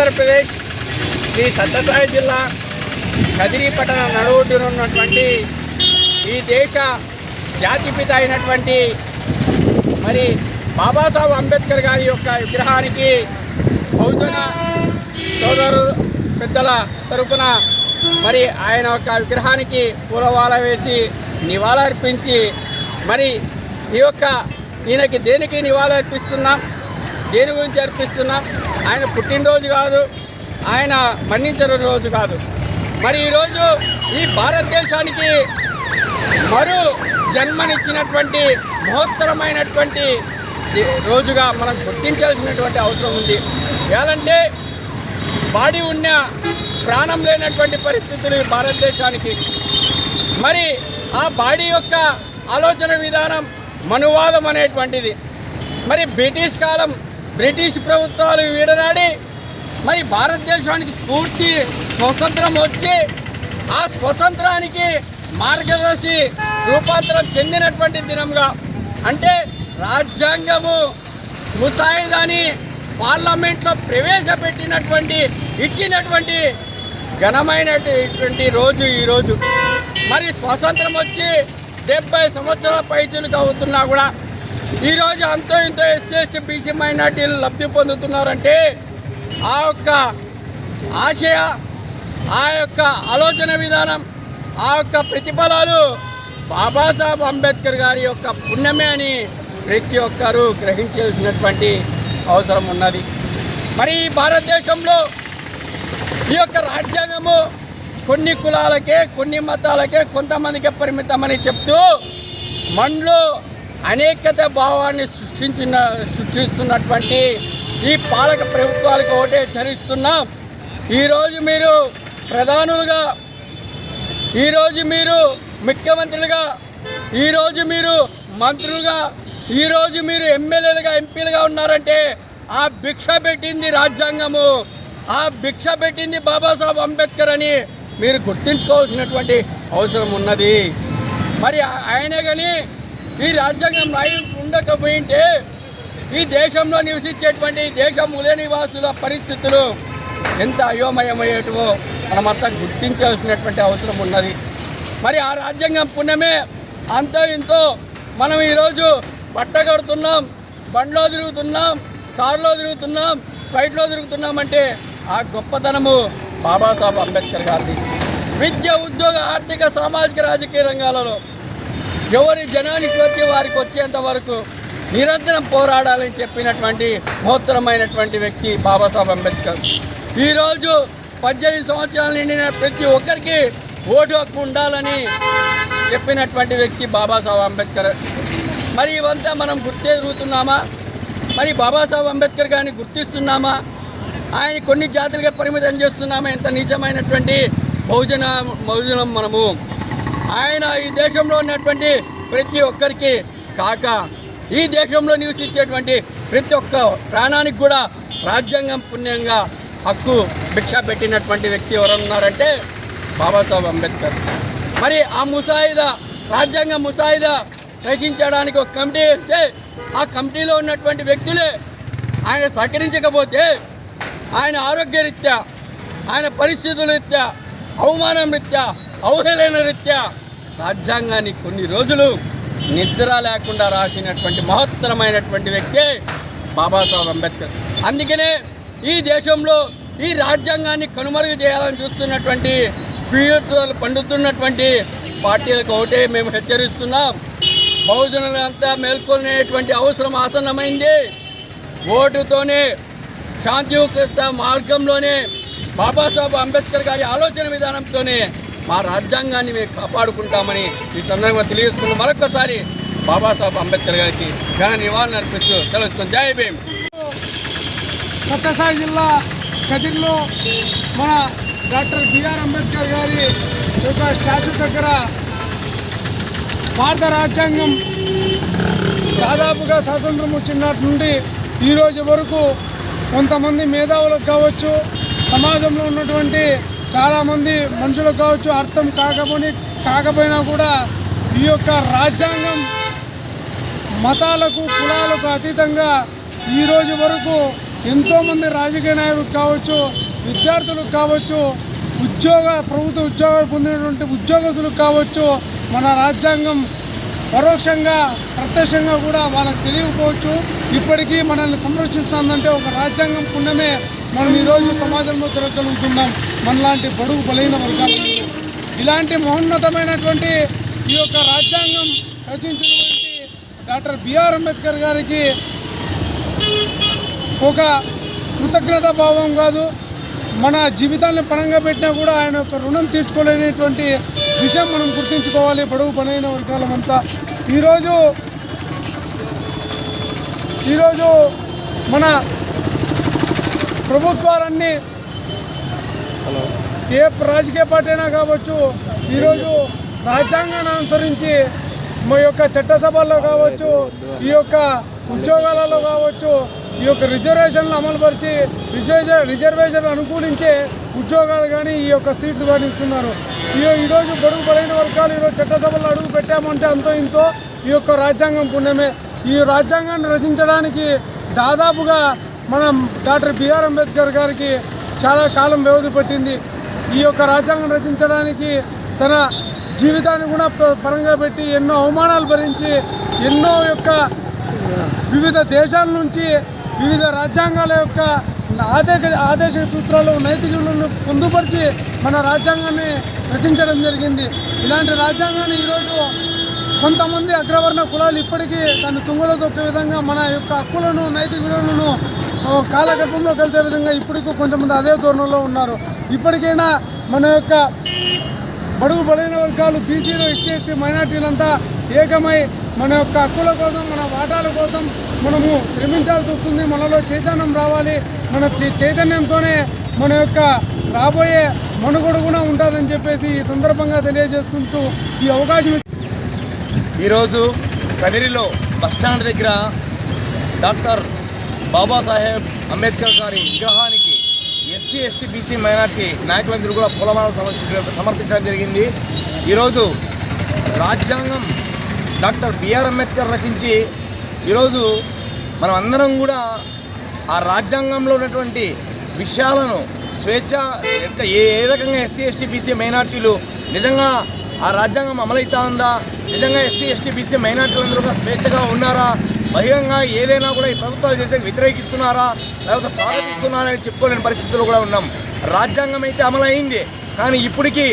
ఆంధ్రప్రదేశ్ శ్రీ సత్యసాయి జిల్లా కదిరి పట్టణ నడువుడున ఉన్నటువంటి ఈ దేశ జాతిపిత అయినటువంటి మరి బాబాసాహెబ్ అంబేద్కర్ గారి యొక్క విగ్రహానికి బహుజన సోదరు పెద్దల తరపున మరి ఆయన యొక్క విగ్రహానికి పూలవాల వేసి నివాళులర్పించి మరి ఈ యొక్క ఈయనకి దేనికి నివాళులర్పిస్తున్నాం దేని గురించి అర్పిస్తున్నాం? ఆయన పుట్టినరోజు కాదు ఆయన మరణించిన రోజు కాదు. మరి ఈరోజు ఈ భారతదేశానికి మరో జన్మనిచ్చినటువంటి మహోత్తరమైనటువంటి రోజుగా మనం గుర్తించాల్సినటువంటి అవసరం ఉంది. ఎలాంటే బాడీ ఉన్న ప్రాణం లేనటువంటి పరిస్థితులు ఈ భారతదేశానికి. మరి ఆ బాడీ యొక్క ఆలోచన విధానం మనువాదం అనేటువంటిది. మరి బ్రిటిష్ కాలం బ్రిటిష్ ప్రభుత్వాలు వీడనాడి మరి భారతదేశానికి స్ఫూర్తి స్వతంత్రం వచ్చి ఆ స్వతంత్రానికి మార్గదర్శి రూపాంతరం చెందినటువంటి దినంగా అంటే రాజ్యాంగము ముసాయిదాని పార్లమెంట్లో ప్రవేశపెట్టినటువంటి ఇచ్చినటువంటి ఘనమైనటువంటి రోజు ఈరోజు మరి స్వాతంత్రం వచ్చి డెబ్బై సంవత్సరాల పైచులకు అవుతున్నా కూడా ఈరోజు అంతో ఇంతో ఎస్సీ ఎస్టీ బీసీ మైనార్టీలు లబ్ధి పొందుతున్నారంటే ఆ యొక్క ఆశయ ఆ యొక్క ఆలోచన విధానం ఆ యొక్క ప్రతిఫలాలు బాబాసాహెబ్ అంబేద్కర్ గారి యొక్క పుణ్యమే అని ప్రతి ఒక్కరూ గ్రహించాల్సినటువంటి అవసరం ఉన్నది. మరి భారతదేశంలో ఈ యొక్క రాజ్యాంగము కొన్ని కులాలకే కొన్ని మతాలకే కొంతమందికే పరిమితమని చెప్తూ మనలో అనేకత భావాన్ని సృష్టించిన సృష్టిస్తున్నటువంటి ఈ పాలక ప్రభుత్వాలకు ఒకటే చరిస్తున్నాం ఈరోజు మీరు ప్రధానులుగా ఈరోజు మీరు ముఖ్యమంత్రులుగా ఈరోజు మీరు మంత్రులుగా ఈరోజు మీరు ఎమ్మెల్యేలుగా ఎంపీలుగా ఉన్నారంటే ఆ భిక్ష పెట్టింది రాజ్యాంగము. ఆ భిక్ష పెట్టింది బాబాసాహెబ్ అంబేద్కర్ అని మీరు గుర్తించుకోవాల్సినటువంటి అవసరం ఉన్నది. మరి ఆయన ఆయనే కానీ ఈ రాజ్యాంగం రాయి ఉండకపోయింటే ఈ దేశంలో నివసించేటువంటి దేశ మూల నివాసుల పరిస్థితులు ఎంత అయోమయమయ్యేటవో మనమంతా గుర్తించాల్సినటువంటి అవసరం ఉన్నది. మరి ఆ రాజ్యాంగం పుణ్యమే అంతో ఇంతో మనం ఈరోజు బట్ట కడుతున్నాం బండ్లో తిరుగుతున్నాం కారులో తిరుగుతున్నాం ఫ్లైట్లో తిరుగుతున్నామంటే ఆ గొప్పతనము బాబాసాహెబ్ అంబేద్కర్ గారిది. విద్య ఉద్యోగ ఆర్థిక సామాజిక రాజకీయ రంగాలలో ఎవరి జనానికి వచ్చి వారికి వచ్చేంత వరకు నిరంతరం పోరాడాలని చెప్పినటువంటి మహోత్తరమైనటువంటి వ్యక్తి బాబాసాహెబ్ అంబేద్కర్. ఈరోజు పద్దెనిమిది సంవత్సరాలు నిండిన ప్రతి ఒక్కరికి ఓటు హక్కు ఉండాలని చెప్పినటువంటి వ్యక్తి బాబాసాహెబ్ అంబేద్కర్. మరి ఇవంతా మనం గుర్తెరుగుతున్నామా మరి బాబాసాహెబ్ అంబేద్కర్ గారిని గుర్తిస్తున్నామా? ఆయన కొన్ని జాతులుగా పరిమితం చేస్తున్నామా? ఎంత నిజమైనటువంటి బహుజన బహుజనం మనము ఆయన ఈ దేశంలో ఉన్నటువంటి ప్రతి ఒక్కరికి కాక ఈ దేశంలో నివసించేటువంటి ప్రతి ఒక్క ప్రాణానికి కూడా రాజ్యాంగం పుణ్యంగా హక్కు భిక్ష పెట్టినటువంటి వ్యక్తి ఎవరున్నారంటే బాబాసాహెబ్ అంబేద్కర్. మరి ఆ ముసాయిదా రాజ్యాంగ ముసాయిదా రచించడానికి ఒక కమిటీ వేస్తే ఆ కమిటీలో ఉన్నటువంటి వ్యక్తులే ఆయన సహకరించకపోతే ఆయన ఆరోగ్యరీత్యా ఆయన పరిస్థితుల రీత్యా అవమానం రీత్యా అవహేళన రీత్యా రాజ్యాంగాన్ని కొన్ని రోజులు నిద్ర లేకుండా రాసినటువంటి మహత్తరమైనటువంటి వ్యక్తి బాబాసాహెబ్ అంబేద్కర్. అందుకనే ఈ దేశంలో ఈ రాజ్యాంగాన్ని కనుమరుగు చేయాలని చూస్తున్నటువంటి పీడితులు పండుతున్నటువంటి పార్టీలకు ఒకటే మేము హెచ్చరిస్తున్నాం. బహుజనులంతా మేల్కొనేటువంటి అవసరం ఆసన్నమైంది. ఓటుతోనే శాంతియుత మార్గంలోనే బాబాసాహెబ్ అంబేద్కర్ గారి ఆలోచన విధానంతోనే మా రాజ్యాంగాన్ని మేము కాపాడుకుంటామని ఈ సందర్భంగా తెలియజేసుకున్న మరొకసారి బాబాసాహెబ్ అంబేద్కర్ గారికి ఘన నివాళులు అర్పిస్తూ తెలుసుకుని జై భీమ్. సత్యసాయి జిల్లా కదిర్లో మన డాక్టర్ బిఆర్ అంబేద్కర్ గారి యొక్క స్టాచ్యూ దగ్గర భారత రాజ్యాంగం దాదాపుగా స్వాతంత్రం వచ్చినటి నుండి ఈరోజు వరకు కొంతమంది మేధావులకు కావచ్చు సమాజంలో ఉన్నటువంటి చాలామంది మనుషులకు కావచ్చు అర్థం కాకపోని కాకపోయినా కూడా ఈ యొక్క రాజ్యాంగం మతాలకు కులాలకు అతీతంగా ఈరోజు వరకు ఎంతోమంది రాజకీయ నాయకులు కావచ్చు విద్యార్థులు కావచ్చు ఉద్యోగ ప్రభుత్వ ఉద్యోగాలు పొందినటువంటి ఉద్యోగస్తులు కావచ్చు మన రాజ్యాంగం పరోక్షంగా ప్రత్యక్షంగా కూడా వాళ్ళకి తెలియకపోవచ్చు. ఇప్పటికీ మనల్ని సంరక్షిస్తుందంటే ఒక రాజ్యాంగం పుణ్యమే. మనం ఈరోజు సమాజంలో తిరగలుగుతున్నాం మనలాంటి బడుగు బలైన వర్గాలకు ఇలాంటి మహోన్నతమైనటువంటి ఈ యొక్క రాజ్యాంగం రచించినటువంటి డాక్టర్ బిఆర్ అంబేద్కర్ గారికి ఒక కృతజ్ఞత భావం కాదు. మన జీవితాన్ని పణంగా పెట్టినా కూడా ఆయన యొక్క రుణం తీర్చుకోలేనటువంటి విషయం మనం గుర్తుంచుకోవాలి. బడుగు పనైన వర్గాలమంతా. ఈరోజు ఈరోజు మన ప్రభుత్వాలన్నీ ఏ రాజకీయ పార్టీ అయినా కావచ్చు ఈరోజు రాజ్యాంగాన్ని అనుసరించి మా యొక్క చట్టసభల్లో కావచ్చు ఈ యొక్క ఉద్యోగాలలో కావచ్చు ఈ యొక్క రిజర్వేషన్లు అమలుపరిచి రిజర్వే రిజర్వేషన్ అనుకూలించే ఉద్యోగాలు కానీ ఈ యొక్క సీట్లు కానీ ఇస్తున్నారు. ఈ ఈరోజు గొడుగు పడైన వర్గాలు ఈరోజు చట్టసభలో అడుగు పెట్టామంటే అంతో ఇంతో ఈ యొక్క రాజ్యాంగం పుణ్యమే. ఈ రాజ్యాంగాన్ని రచించడానికి దాదాపుగా మనం డాక్టర్ బిఆర్ అంబేద్కర్ గారికి చాలా కాలం వ్యవధి పట్టింది. ఈ యొక్క రాజ్యాంగం రచించడానికి తన జీవితాన్ని కూడా ప- పరంగా పెట్టి ఎన్నో అవమానాలు భరించి ఎన్నో యొక్క వివిధ దేశాల నుంచి వివిధ రాజ్యాంగాల యొక్క ఆదేశ ఆదేశ సూత్రాలు నైతికలను పొందుపరిచి మన రాజ్యాంగాన్ని రచించడం జరిగింది. ఇలాంటి రాజ్యాంగాన్ని ఈరోజు కొంతమంది అగ్రవర్ణ కులాలు ఇప్పటికీ తను తుంగలో తొక్కే విధంగా మన యొక్క హక్కులను నైతిక విలువలను కాలగర్భంలో కలిసే విధంగా ఇప్పటికీ కొంతమంది అదే ధోరణిలో ఉన్నారు. ఇప్పటికైనా మన యొక్క బడుగు బలైన వర్గాలు బీసీలు ఎస్సీ మైనార్టీలంతా ఏకమై మన యొక్క హక్కుల కోసం మన వాటాల కోసం మనము శ్రమించాల్సి వస్తుంది. మనలో చైతన్యం రావాలి. మన చైతన్యంతోనే మన యొక్క రాబోయే మనుగొడుగున కూడా ఉంటుందని చెప్పేసి ఈ సందర్భంగా తెలియజేసుకుంటూ ఈ అవకాశం ఈరోజు కదిరిలో బస్టాండ్ దగ్గర డాక్టర్ బాబాసాహెబ్ అంబేద్కర్ గారి విగ్రహానికి ఎస్సీ ఎస్టీ బీసీ మైనార్టీ నాయకులందరూ కూడా పూలమాలను సమర్పించడం సమర్పించడం జరిగింది. ఈరోజు రాజ్యాంగం డాక్టర్ బిఆర్ అంబేద్కర్ రచించి ఈరోజు మనం అందరం కూడా ఆ రాజ్యాంగంలో ఉన్నటువంటి విషయాలను స్వేచ్ఛ ఏ ఏ రకంగా ఎస్సీ ఎస్టీ బీసీ మైనార్టీలు నిజంగా ఆ రాజ్యాంగం అమలవుతా ఉందా? నిజంగా ఎస్సీ ఎస్టీ బీసీ మైనార్టీలందరూ కూడా స్వేచ్ఛగా ఉన్నారా? బహిరంగ ఏదైనా కూడా ఈ ప్రభుత్వాలు చేసే వ్యతిరేకిస్తున్నారా లేకపోతే స్వాగతిస్తున్నారా అని చెప్పుకోలేని పరిస్థితుల్లో కూడా ఉన్నాం. రాజ్యాంగం అయితే అమలైంది కానీ ఇప్పటికీ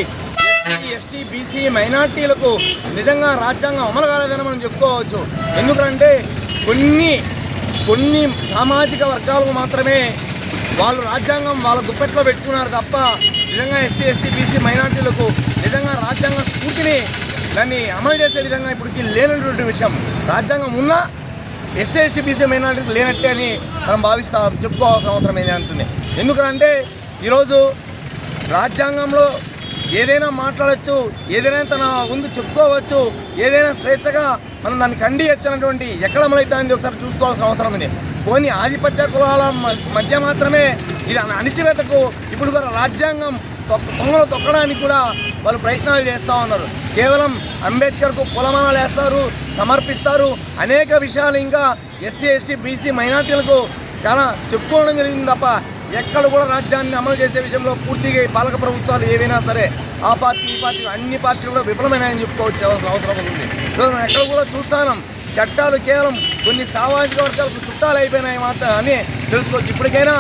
ఎస్టీ ఎస్టీ బీసీ మైనార్టీలకు నిజంగా రాజ్యాంగం అమలు కాలేదని మనం చెప్పుకోవచ్చు. ఎందుకంటే కొన్ని కొన్ని సామాజిక వర్గాలకు మాత్రమే వాళ్ళు రాజ్యాంగం వాళ్ళ గుప్పెట్లో పెట్టుకున్నారు తప్ప నిజంగా ఎస్సీ ఎస్టీ బీసీ మైనార్టీలకు నిజంగా రాజ్యాంగ స్ఫూర్తిని దాన్ని అమలు చేసే విధంగా ఇప్పటికి లేనటువంటి విషయం. రాజ్యాంగం ఉన్నా ఎస్సీ ఎస్టీ బీసీ మైనారిటీ లేనట్టే అని మనం భావిస్తా చెప్పుకోవాల్సిన అవసరం ఏది అంటుంది ఎందుకంటే ఈరోజు రాజ్యాంగంలో ఏదైనా మాట్లాడచ్చు ఏదైనా తన ముందు చెప్పుకోవచ్చు ఏదైనా స్వేచ్ఛగా మనం దాన్ని ఖండియచ్చు అన్నటువంటి ఎక్కడ అమలవుతుంది ఒకసారి చూసుకోవాల్సిన అవసరం ఉంది. పోనీ ఆధిపత్య కులాల మధ్య మాత్రమే ఇది అణిచివేతకు ఇప్పుడు కూడా రాజ్యాంగం దొంగలు తొక్కడానికి కూడా వాళ్ళు ప్రయత్నాలు చేస్తూ ఉన్నారు. కేవలం అంబేద్కర్కు కులమానాలు వేస్తారు సమర్పిస్తారు. అనేక విషయాలు ఇంకా ఎస్సీ ఎస్టీ బీసీ మైనార్టీలకు చాలా చెప్పుకోవడం జరిగింది తప్ప ఎక్కడ కూడా రాజ్యాన్ని అమలు చేసే విషయంలో పూర్తిగా పాలక ప్రభుత్వాలు ఏవైనా సరే ఆ పార్టీ ఈ పార్టీ అన్ని పార్టీలు కూడా విఫలమైనాయని చెప్పుకోవచ్చు అవసరం ఉంది. ఈరోజు మనం ఎక్కడ కూడా చూస్తాను. చట్టాలు కేవలం కొన్ని సామాజిక వర్గాలకు చుట్టాలు అయిపోయినాయి మాత్రం అని తెలుసుకోవచ్చు. ఇప్పటికైనా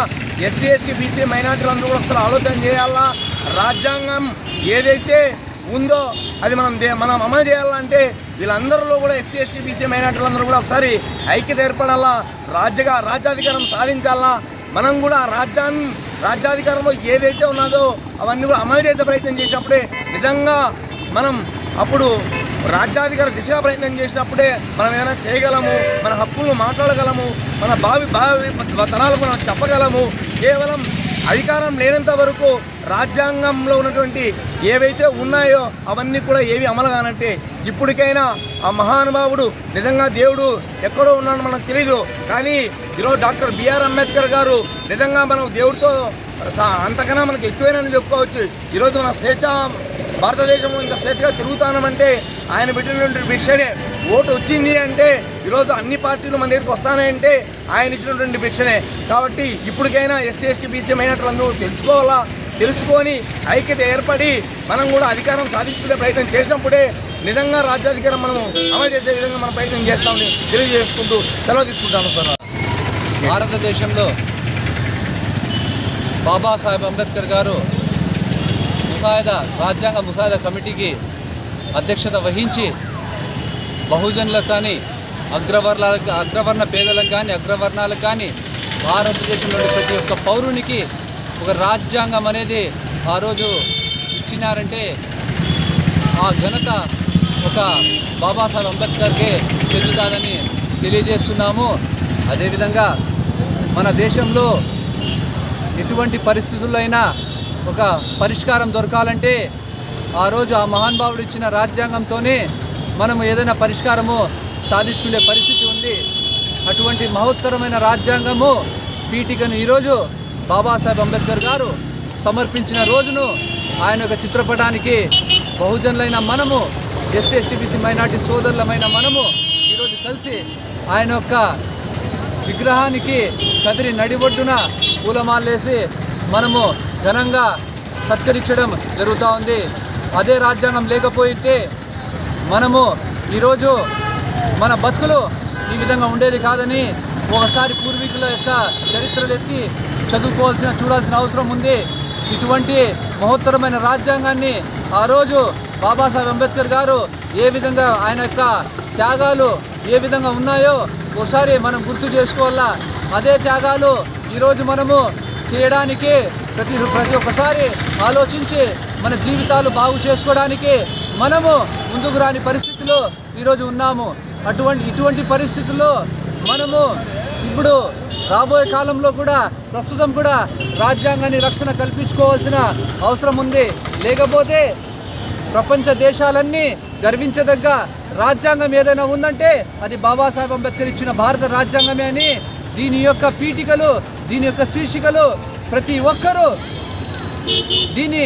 ఎస్సీ ఎస్టీ బీసీ మైనార్టీలు అందరూ కూడా ఒకసారి ఆలోచన చేయాలా? రాజ్యాంగం ఏదైతే ఉందో అది మనం దే- మనం అమలు చేయాలంటే వీళ్ళందరిలో కూడా ఎస్సీ ఎస్టీ బీసీ మైనార్టీలందరూ కూడా ఒకసారి ఐక్యత ఏర్పడాలా రాజ్యగా రాజ్యాధికారం సాధించాలా? మనం కూడా ఆ రాజ్యాన్ని రాజ్యాధికారంలో ఏదైతే ఉన్నదో అవన్నీ కూడా అమలు చేసే ప్రయత్నం చేసినప్పుడే నిజంగా మనం అప్పుడు రాజ్యాధికార దిశగా ప్రయత్నం చేసినప్పుడే మనం ఏదైనా చేయగలము మన హక్కులను మాట్లాడగలము మన భావి భావి తరాలకు మనం చెప్పగలము. కేవలం అధికారం లేనంత వరకు రాజ్యాంగంలో ఉన్నటువంటి ఏవైతే ఉన్నాయో అవన్నీ కూడా ఏవి అమలు కానంటే ఇప్పటికైనా ఆ మహానుభావుడు నిజంగా దేవుడు ఎక్కడో ఉన్నాడో మనకు తెలీదు. కానీ ఈరోజు డాక్టర్ బిఆర్ అంబేద్కర్ గారు నిజంగా మనం దేవుడితో అంతకన్నా మనకు ఎక్కువేనని చెప్పుకోవచ్చు. ఈరోజు మన స్వేచ్ఛ భారతదేశంలో ఇంత స్వేచ్ఛగా తిరుగుతానమంటే ఆయన పెట్టినటువంటి విషయమే. ఓటు వచ్చింది అంటే ఈరోజు అన్ని పార్టీలు మన దగ్గరికి వస్తానంటే ఆయన ఇచ్చినటువంటి భిక్షనే. కాబట్టి ఇప్పటికైనా ఎస్సీ ఎస్టీ బీసీ మైనార్టీలందరూ తెలుసుకోవాలా? తెలుసుకొని ఐక్యత ఏర్పడి మనం కూడా అధికారం సాధించుకునే ప్రయత్నం చేసినప్పుడే నిజంగా రాజ్యాధికారం మనము అమలు చేసే విధంగా మనం ప్రయత్నం చేస్తామని తెలియజేసుకుంటూ సెలవు తీసుకుంటాను సార్. భారతదేశంలో బాబాసాహెబ్ అంబేద్కర్ గారు ముసాయిదా రాజ్యాంగ ముసాయిదా కమిటీకి అధ్యక్షత వహించి బహుజనులకు కానీ అగ్రవర్ణాలకు అగ్రవర్ణ పేదలకు కానీ అగ్రవర్ణాలకు కానీ భారతదేశంలోని ప్రతి ఒక్క పౌరునికి ఒక రాజ్యాంగం అనేది ఆ రోజు ఇచ్చినారంటే ఆ ఘనత ఒక బాబాసాహెబ్ అంబేద్కర్కే చెందుతాదని తెలియజేస్తున్నాము. అదేవిధంగా మన దేశంలో ఎటువంటి పరిస్థితుల్లో అయినా ఒక పరిష్కారం దొరకాలంటే ఆ రోజు ఆ మహానుభావుడు ఇచ్చిన రాజ్యాంగంతోనే మనము ఏదైనా పరిష్కారము సాధించుకునే పరిస్థితి ఉంది. అటువంటి మహోత్తరమైన రాజ్యాంగము పీఠికను ఈరోజు బాబాసాహెబ్ అంబేద్కర్ గారు సమర్పించిన రోజును ఆయన యొక్క చిత్రపటానికి బహుజనులైన మనము ఎస్సీ ఎస్టీబీసీ మైనార్టీ సోదరులమైన మనము ఈరోజు కలిసి ఆయన యొక్క విగ్రహానికి కదిరి నడిబొడ్డున పూలమాలేసి మనము ఘనంగా సత్కరించడం జరుగుతూ ఉంది. అదే రాజ్యాంగం లేకపోతే మనము ఈరోజు మన బతుకులు ఈ విధంగా ఉండేది కాదని ఒకసారి పూర్వీకుల యొక్క చరిత్రలు ఎత్తి చదువుకోవాల్సిన చూడాల్సిన అవసరం ఉంది. ఇటువంటి మహోత్తరమైన రాజ్యాంగాన్ని ఆ రోజు బాబాసాహెబ్ అంబేద్కర్ గారు ఏ విధంగా ఆయన యొక్క త్యాగాలు ఏ విధంగా ఉన్నాయో ఒకసారి మనం గుర్తు చేసుకోవాలా? అదే త్యాగాలు ఈరోజు మనము చేయడానికి ప్రతి ప్రతి ఒక్కసారి ఆలోచించి మన జీవితాలు బాగు చేసుకోవడానికి మనము ముందుకు రాని పరిస్థితిలో ఈరోజు ఉన్నాము. అటువంటి ఇటువంటి పరిస్థితుల్లో మనము ఇప్పుడు రాబోయే కాలంలో కూడా ప్రస్తుతం కూడా రాజ్యాంగాన్ని రక్షణ కల్పించుకోవాల్సిన అవసరం ఉంది. లేకపోతే ప్రపంచ దేశాలన్నీ గర్వించదగ్గ రాజ్యాంగం ఏదైనా ఉందంటే అది బాబాసాహెబ్ అంబేద్కర్ ఇచ్చిన భారత రాజ్యాంగమే అని దీని యొక్క పీఠికలు దీని యొక్క శీర్షికలు ప్రతి ఒక్కరూ దీన్ని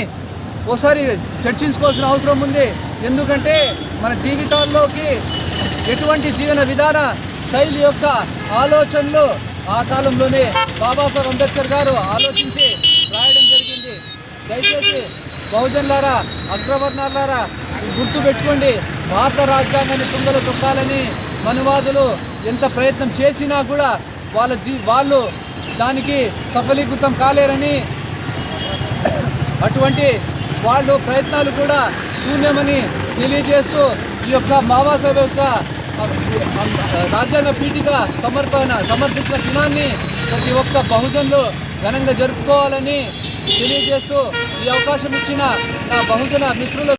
ఒకసారి చర్చించుకోవాల్సిన అవసరం ఉంది. ఎందుకంటే మన జీవితాల్లోకి ఎటువంటి జీవన విధాన శైలి యొక్క ఆలోచనలు ఆ కాలంలోనే బాబాసాహెబ్ అంబేద్కర్ గారు ఆలోచించి రాయడం జరిగింది. దయచేసి బహుజనులారా అగ్రవర్ణాలారా గుర్తుపెట్టుకోండి భారత రాజ్యాంగాన్ని తుంగలు తొక్కాలని మనువాదులు ఎంత ప్రయత్నం చేసినా కూడా వాళ్ళ జీ వాళ్ళు దానికి సఫలీకృతం కాలేరని అటువంటి వాళ్ళు ప్రయత్నాలు కూడా శూన్యమని తెలియజేస్తూ ఈ యొక్క మావాసాహెబ్ యొక్క రాజ్యాంగ పీఠిక సమర్పణ సమర్పించిన దినాన్ని ప్రతి ఒక్క బహుజనులు ఘనంగా జరుపుకోవాలని తెలియజేస్తూ ఈ అవకాశం ఇచ్చిన నా బహుజన మిత్రులు